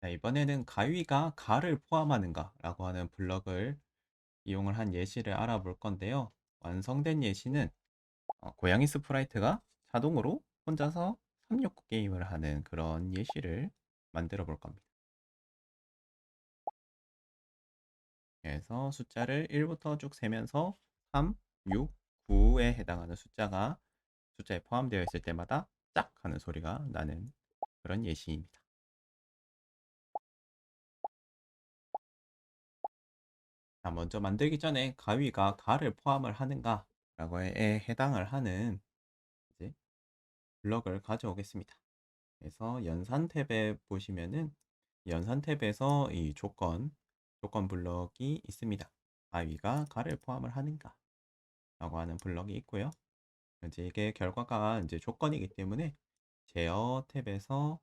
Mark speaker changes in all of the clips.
Speaker 1: 자, 이번에는 가위가 가를 포함하는가 라고 하는 블럭을 이용을 한 예시를 알아볼 건데요. 완성된 예시는 어, 고양이 스프라이트가 자동으로 혼자서 369 게임을 하는 그런 예시를 만들어 볼 겁니다. 그래서 숫자를 1부터 쭉 세면서 3, 6, 9에 해당하는 숫자가 숫자에 포함되어 있을 때마다 짝 하는 소리가 나는 그런 예시입니다. 자, 먼저 만들기 전에 가위가 가를 포함을 하는가 라고에 해당을 하는 이제 블럭을 가져오겠습니다. 그래서 연산 탭에 보시면은 연산 탭에서 이 조건 조건 블럭이 있습니다. 가위가 가를 포함을 하는가 라고 하는 블럭이 있고요. 이제 이게 결과가 이제 조건이기 때문에 제어 탭에서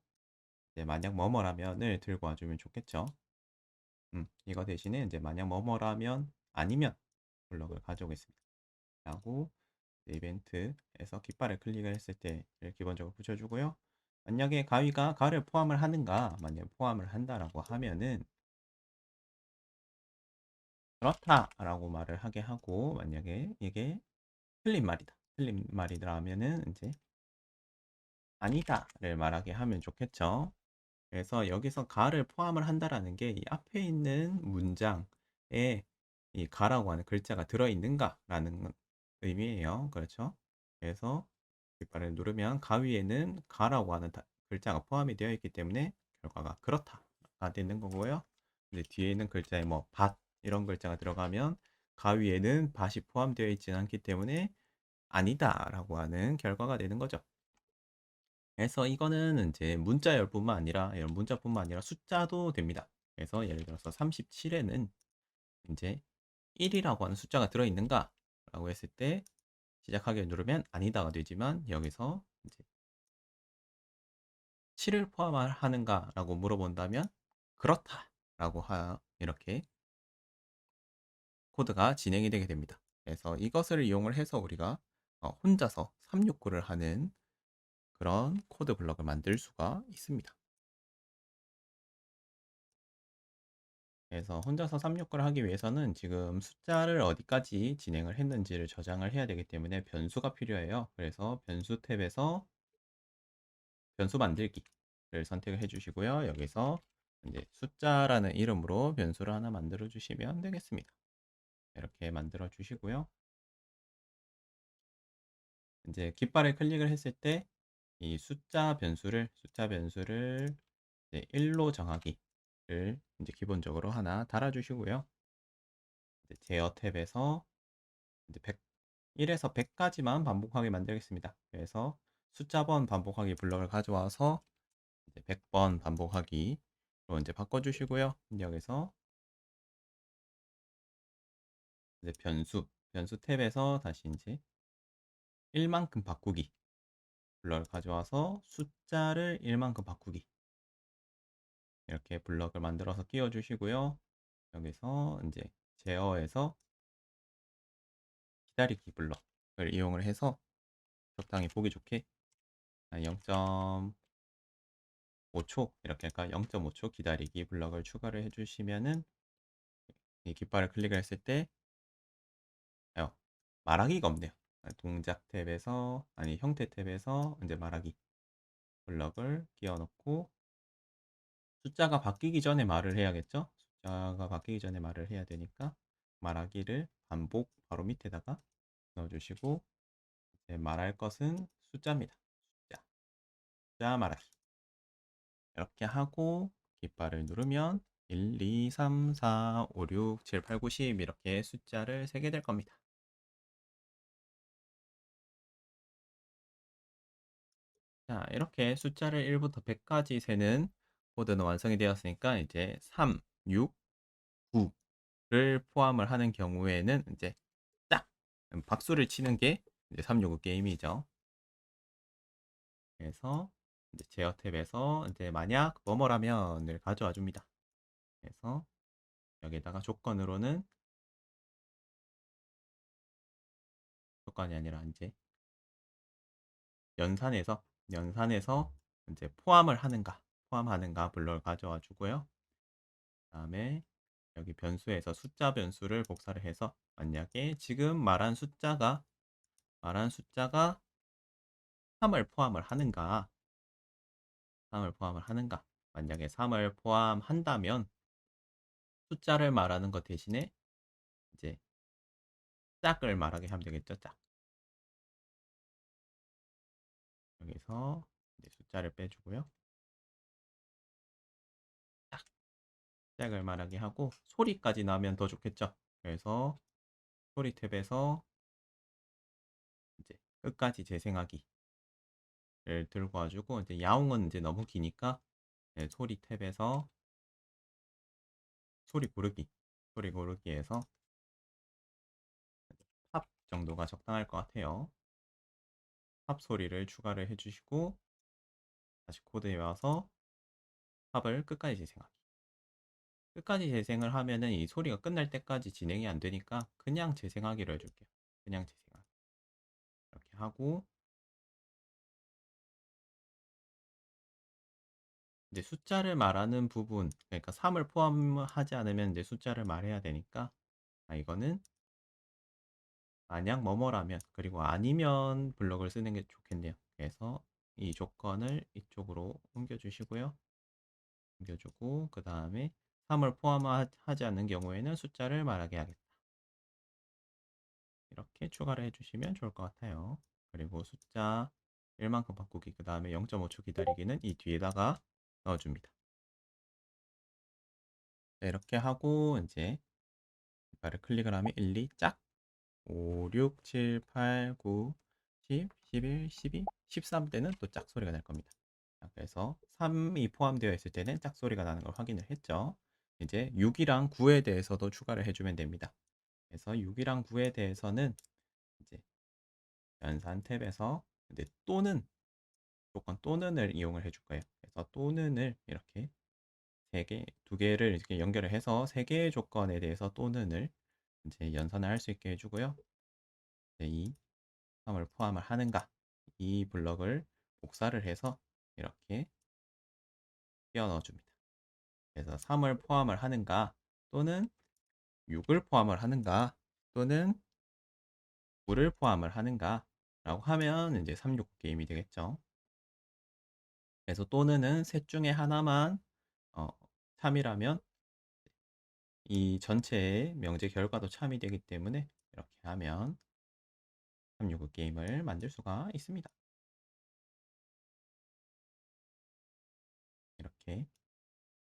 Speaker 1: 만약 뭐뭐라면을 들고 와주면 좋겠죠. 음, 이거 대신에 이제 만약 뭐뭐라면 아니면 블럭을 가져오겠습니다. 하고 이벤트에서 깃발을 클릭을 했을 때를 기본적으로 붙여주고요. 만약에 가위가 가를 포함을 하는가, 만약 포함을 한다라고 하면은 그렇다 라고 말을 하게 하고 만약에 이게 틀린 말이다. 틀린 말이라면은 이제 아니다를 말하게 하면 좋겠죠. 그래서 여기서 가를 포함을 한다라는 게 이 앞에 있는 문장에 이 가라고 하는 글자가 들어있는가라는 의미예요. 그렇죠? 그래서 깃발을 누르면 가 위에는 가라고 하는 다- 글자가 포함이 되어 있기 때문에 결과가 그렇다가 되는 거고요. 근데 뒤에 있는 글자에 뭐 밭 이런 글자가 들어가면 가 위에는 밭이 포함되어 있지는 않기 때문에 아니다라고 하는 결과가 되는 거죠. 그래서 이거는 이제 문자열뿐만 아니라 문자뿐만 아니라 숫자도 됩니다. 그래서 예를 들어서 37에는 이제 1이라고 하는 숫자가 들어있는가? 라고 했을 때 시작하기를 누르면 아니다가 되지만 여기서 이제 7을 포함하는가? 라고 물어본다면 그렇다 라고 하 이렇게 코드가 진행이 되게 됩니다. 그래서 이것을 이용을 해서 우리가 어, 혼자서 369를 하는 그런 코드 블럭을 만들 수가 있습니다. 그래서 혼자서 369를 하기 위해서는 지금 숫자를 어디까지 진행을 했는지를 저장을 해야 되기 때문에 변수가 필요해요. 그래서 변수 탭에서 변수 만들기를 선택을 해주시고요. 여기서 이제 숫자라는 이름으로 변수를 하나 만들어 주시면 되겠습니다. 이렇게 만들어 주시고요. 이제 깃발을 클릭을 했을 때 이 숫자 변수를 숫자 변수를 이제 1로 정하기를 이제 기본적으로 하나 달아 주시고요. 이제 제어 탭에서 이제 100, 1에서 100까지만 반복하게 만들겠습니다. 그래서 숫자 번 반복하기 블럭을 가져와서 이제 100번 반복하기로 이제 바꿔주시고요. 여기서 이제 변수, 변수 탭에서 다시 이제 1만큼 바꾸기 블럭을 가져와서 숫자를 1만큼 바꾸기 이렇게 블럭을 만들어서 끼워 주시고요. 여기서 이제 제어에서 기다리기 블럭을 이용을 해서 적당히 보기 좋게 0.5초 이렇게 할까 0.5초 기다리기 블럭을 추가를 해주시면은 이 깃발을 클릭을 했을 때 말하기가 없네요. 동작 탭에서 아니 형태 탭에서 이제 말하기 블럭을 끼워 넣고 숫자가 바뀌기 전에 말을 해야겠죠? 숫자가 바뀌기 전에 말을 해야 되니까 말하기를 반복 바로 밑에다가 넣어주시고 이제 말할 것은 숫자입니다. 숫자, 숫자 말하기 이렇게 하고 깃발을 누르면 1, 2, 3, 4, 5, 6, 7, 8, 9, 10 이렇게 숫자를 세게 될 겁니다. 자, 이렇게 숫자를 1부터 100까지 세는 코드는 완성이 되었으니까 이제 3, 6, 9를 포함을 하는 경우에는 이제 딱 박수를 치는 게 이제 365 게임이죠. 그래서 이제 제어 탭에서 이제 만약 뭐뭐라면을 가져와 줍니다. 그래서 여기다가 조건으로는 조건이 아니라 이제 연산해서 연산해서 이제 포함을 하는가 포함하는가 블럭을 가져와 주고요. 그다음에 여기 변수에서 숫자 변수를 복사를 해서 만약에 지금 말한 숫자가 말한 숫자가 3을 포함을 하는가 3을 포함을 하는가 만약에 3을 포함한다면 숫자를 말하는 것 대신에 이제 짝을 말하게 하면 되겠죠 짝 여기서 숫자를 빼주고요. 짝 짝을 말하게 하고 소리까지 나면 더 좋겠죠? 그래서 소리 탭에서 이제 끝까지 재생하기를 들고 와주고 이제 야옹은 이제 너무 기니까 네, 소리 탭에서 소리 고르기 소리 고르기에서 팝 정도가 적당할 것 같아요. 팝 소리를 추가를 해주시고 다시 코드에 와서 팝을 끝까지 재생하기. 끝까지 재생을 하면은 이 소리가 끝날 때까지 진행이 안 되니까 그냥 재생하기로 해줄게요. 그냥 재생하기. 이렇게 하고 이제 숫자를 말하는 부분, 그러니까 3을 포함하지 않으면 이제 숫자를 말해야 되니까 아, 이거는 만약 뭐뭐라면 그리고 아니면 블럭을 쓰는 게 좋겠네요. 그래서 이 조건을 이쪽으로 옮겨 주시고요. 옮겨 주고 그 다음에 3을 포함하지 않는 경우에는 숫자를 말하게 하겠다. 이렇게 추가를 해주시면 좋을 것 같아요. 그리고 숫자 1만큼 바꾸기 그 다음에 0.5초 기다리기는 이 뒤에다가 넣어줍니다. 자, 이렇게 하고 이제 이빨을 클릭을 하면 1, 2, 짝 5, 6, 7, 8, 9, 10, 11, 12, 13 때는 또 짝 소리가 날 겁니다. 자, 그래서 3이 포함되어 있을 때는 짝 소리가 나는 걸 확인을 했죠. 이제 6이랑 9에 대해서도 추가를 해주면 됩니다. 그래서 6이랑 9에 대해서는 이제 연산 탭에서 이제 또는 조건 또는을 이용을 해줄 거예요. 그래서 또는을 이렇게 세 개, 두 개를 이렇게 연결을 해서 세 개의 조건에 대해서 또는을 이제 연산을 할 수 있게 해주고요. 이제 이 3을 포함을 하는가 이 블럭을 복사를 해서 이렇게 끼워 넣어줍니다. 그래서 3을 포함을 하는가 또는 6을 포함을 하는가 또는 9를 포함을 하는가 라고 하면 이제 369 게임이 되겠죠. 그래서 또는은 셋 중에 하나만 어, 참이라면 이 전체의 명제 결과도 참이 되기 때문에 이렇게 하면 369 게임을 만들 수가 있습니다. 이렇게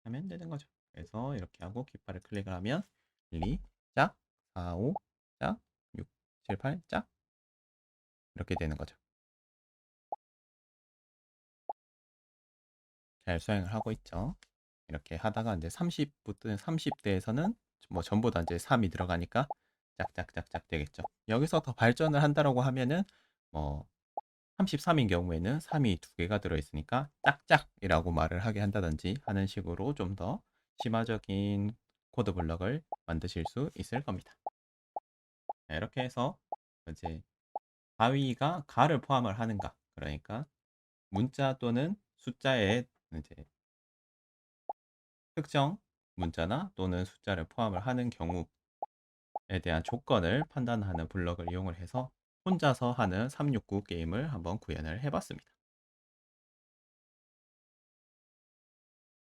Speaker 1: 하면 되는 거죠. 그래서 이렇게 하고 깃발을 클릭을 하면 1, 2, 짝, 4, 5, 짝, 6, 7, 8, 짝 이렇게 되는 거죠. 잘 수행을 하고 있죠. 이렇게 하다가 이제 30부터 30대에서는 뭐 전부 다 이제 3이 들어가니까 짝짝짝짝 되겠죠. 여기서 더 발전을 한다라고 하면은 뭐 33인 경우에는 3이 두 개가 들어있으니까 짝짝이라고 말을 하게 한다든지 하는 식으로 좀 더 심화적인 코드 블럭을 만드실 수 있을 겁니다. 자, 이렇게 해서 이제 가위가 가를 포함을 하는가 그러니까 문자 또는 숫자에 이제 특정 문자나 또는 숫자를 포함을 하는 경우에 대한 조건을 판단하는 블럭을 이용을 해서 혼자서 하는 369 게임을 한번 구현을 해봤습니다.